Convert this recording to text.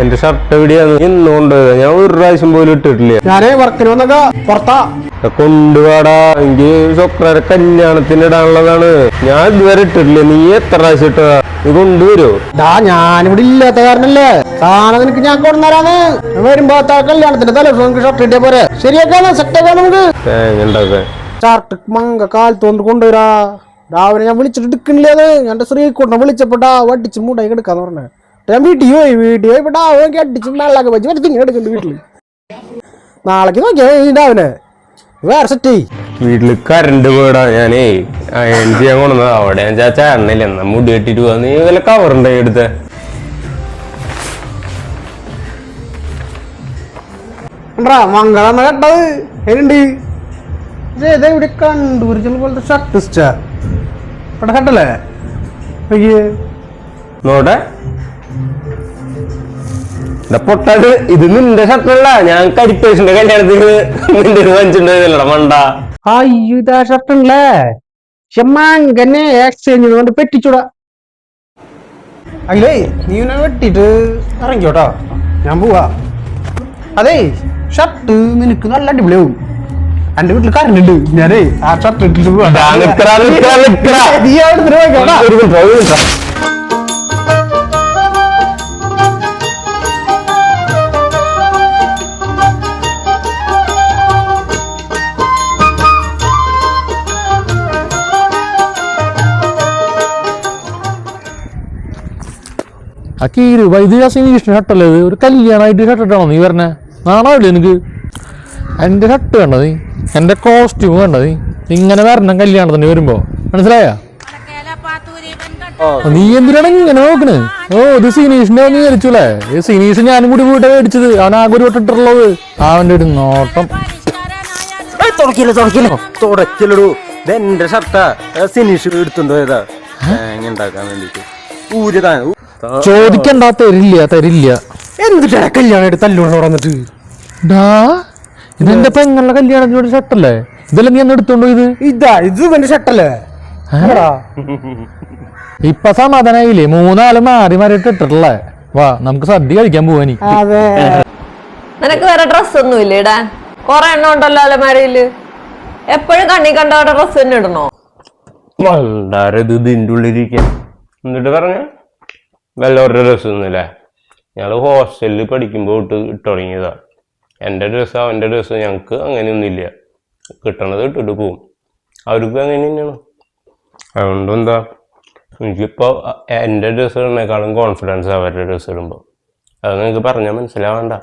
എന്റെ ഷർട്ട് എവിടെയാന്ന് ഇന്നുകൊണ്ട് ഞാൻ ഒരു പ്രാവശ്യം പോലും ഇട്ടിട്ടില്ല. ഞാനേ വർക്കിന് വന്നൊക്കെ പുറത്താ. കൊണ്ടുപോടാ എനിക്ക് സ്വപ്നരെ കല്യാണത്തിന് ഇടാനുള്ളതാണ്. ഞാൻ ഇതുവരെ ഇട്ടിട്ടില്ല. നീ എത്ര പ്രാവശ്യം ഇട്ടതാ? നീ കൊണ്ടുവരോ? ഡാ ഞാനിവിടെ ഇല്ലാത്ത കാരണല്ലേ? സാധനം നിനക്ക് ഞാൻ കൊണ്ടുവരാന്ന് വരുമ്പോ കല്യാണത്തിന്റെ തലേദിവസം നമുക്ക് ഷർട്ട് ഇട്ടേ പോരെ. ശരിയാക്കാണ് സെറ്റാക്കാം നമുക്ക്? തേങ്ങ ഉണ്ടാക്കാൻ ഷർട്ട് മങ്ക കാലത്ത് കൊണ്ട് കൊണ്ടുവരാ. രാവിലെ ഞാൻ വിളിച്ചിട്ട് എടുക്കണില്ലേ അത്. എന്റെ ശ്രീകുട്ടനെ വിളിച്ചപ്പോട്ടാ വട്ടിച്ച് മൂടായി എടുക്കാന്ന് പറഞ്ഞേ. ഞാൻ വീട്ടിൽ പോയി വീട്ടിൽ പോയി ഇവിടെ അവനൊക്കെ അടിച്ച് വെള്ളമൊക്കെ വെച്ച് വെച്ച് ഇങ്ങനെ എടുക്കുന്നുണ്ട് വീട്ടിൽ നാളേക്ക് നോക്കിയാ രാവിലെ വേറെ സെറ്റ് ചെയ് വീട്ടിൽ കറണ്ട് പോയിടാ ഞാനേ. അയൺ ചെയ്യാൻ കൊണ്ടുവന്നത്. അവിടെ ഞാൻ ചാച്ച എണ്ണയില്ല എന്നാ മുടി കെട്ടിട്ട് പോവാ. നീ വല്ല കവറുണ്ടായി എടുത്ത ഉണ്ടാ മംഗളാന്ന് കേട്ടത്? എങ്ങനെയുണ്ട്? ഇതേതാ ഇവിടെ കണ്ടുപിടിച്ചുള്ള പോലത്തെ ഷർട്ട് ഇഷ്ടാ ഇവിടെ നോട്ടെ എടാ പൊട്ടത് ഇത് നിന്റെ ഷർട്ടല്ല ഞാൻ കരിപ്പേശിന്റെ കല്യാണത്തിന് നിന്റെ വാങ്ങിച്ചിട്ടുണ്ടായിരുന്നല്ലടാ മണ്ട. അയ്യോ ഇതാ ഷർട്ട് ഉണ്ടല്ലേ പക്ഷെ മങ്കനെ എക്സ്ചേഞ്ച് കൊണ്ട് പെറ്റിച്ചൂടാ. അല്ലേ നീ ഇവനെ വെട്ടിട്ട് ഇറങ്ങിയോട്ടോ ഞാൻ പോവാ. അതെ ഷർട്ട് നിനക്ക് നല്ല അടിപൊളിയാവും. എന്റെ വീട്ടിൽ കറണ്ട് ഉണ്ട്. ഞാനേ ആ ഷർട്ട് ഇട്ടിട്ട് പോവാ. നീ അവിടുന്ന് ആ കീര് വൈദ്യുതി സിനീഷിന് ഷർട്ടല്ലേ ഇത്? ഒരു കല്യാണമായിട്ട് ഷർട്ട് ഇട്ടാണോ നീ പറഞ്ഞേ നാണാവില്ലേ എനിക്ക് എന്റെ ഷട്ട് വേണ്ട നീ? എന്റെ കോസ്റ്റ്യൂം വേണ്ട നീ? ഇങ്ങനെ വരണം കല്യാണത്തിന് വരുമ്പോ. മനസ്സിലായ? നീ എന്തിനാണ് ഇങ്ങനെ നോക്കണ്? ഓ ഇത് സിനീഷിന്റെ നീ വിചാരിച്ചൂലേ ഈ സിനീഷ് ഞാനും കൂടി പോയിട്ട് മേടിച്ചത്. അവൻ ആകെ ഒരു വട്ടിട്ടുള്ളത് അവന്റെ ഒരു നോട്ടം. തുടക്കില്ല തുടക്കില്ല തുടക്കില്ലടൂ ഇത് എന്റെ ഷർട്ടാ സിനിഷ് എടുത്തുണ്ടോ ഏതാ ഉണ്ടാക്കാൻ വേണ്ടിട്ട് ഊരിതാ ചോദിക്കണ്ട തരില്ല തരില്ല. എന്തിട്ടാ കല്യാണമായിട്ട് തല്ലുകൊണ്ട് വന്നിട്ട്? ഡാ ഇതെന്റെ പെങ്ങളുടെ കല്യാണത്തിനോട് ഷർട്ടല്ലേ? ഇതെല്ലാം നീ അന്ന് എടുത്തോണ്ടോ ഇത്? ഇതാ ഇത് എന്റെ ഷർട്ടല്ലേ? എടാ. ഇപ്പൊ സമാധാനായില്ലേ? മൂന്നാൾ മാറി മാറിയിട്ട് ഇട്ടിട്ടുള്ളേ. വാ നമുക്ക് സദ്യ കഴിക്കാൻ പോവാനി അതെ. നിനക്ക് വേറെ ഡ്രസ് ഒന്നും ഇല്ലേ ഇടാൻ? കൊറേ എണ്ണം ഉണ്ടല്ലോ അലമാരയിൽ. എപ്പോഴും കണ്ണി കണ്ടവരുടെ ഡ്രസ് തന്നെ ഇടണോ? വളരെ ഇതിന്റെ ഉള്ളിലിരിക്കാൻ എന്നിട്ട് പറഞ്ഞ? വല്ലവരുടെ ഡ്രസ്സ് ഒന്നുമില്ല ഞങ്ങൾ ഹോസ്റ്റലിൽ പഠിക്കുമ്പോൾ ഇട്ട് ഇട്ടുടങ്ങിയതാണ് എന്റെ ഡ്രസ്സ് അവന്റെ ഡ്രസ്സ് ഞങ്ങൾക്ക് അങ്ങനെയൊന്നുമില്ല. കിട്ടണത് ഇട്ടിട്ട് പോവും. അവർക്കും അങ്ങനെ തന്നെയാണ്. അതുകൊണ്ട് എന്താ എനിക്കിപ്പോൾ എന്റെ ഡ്രസ്സ് ഇടുന്നേക്കാളും കോൺഫിഡൻസ് അവരുടെ ഡ്രസ്സ് ഇടുമ്പോൾ അത് നിങ്ങൾക്ക് പറഞ്ഞാൽ മനസ്സിലാവണ്ട.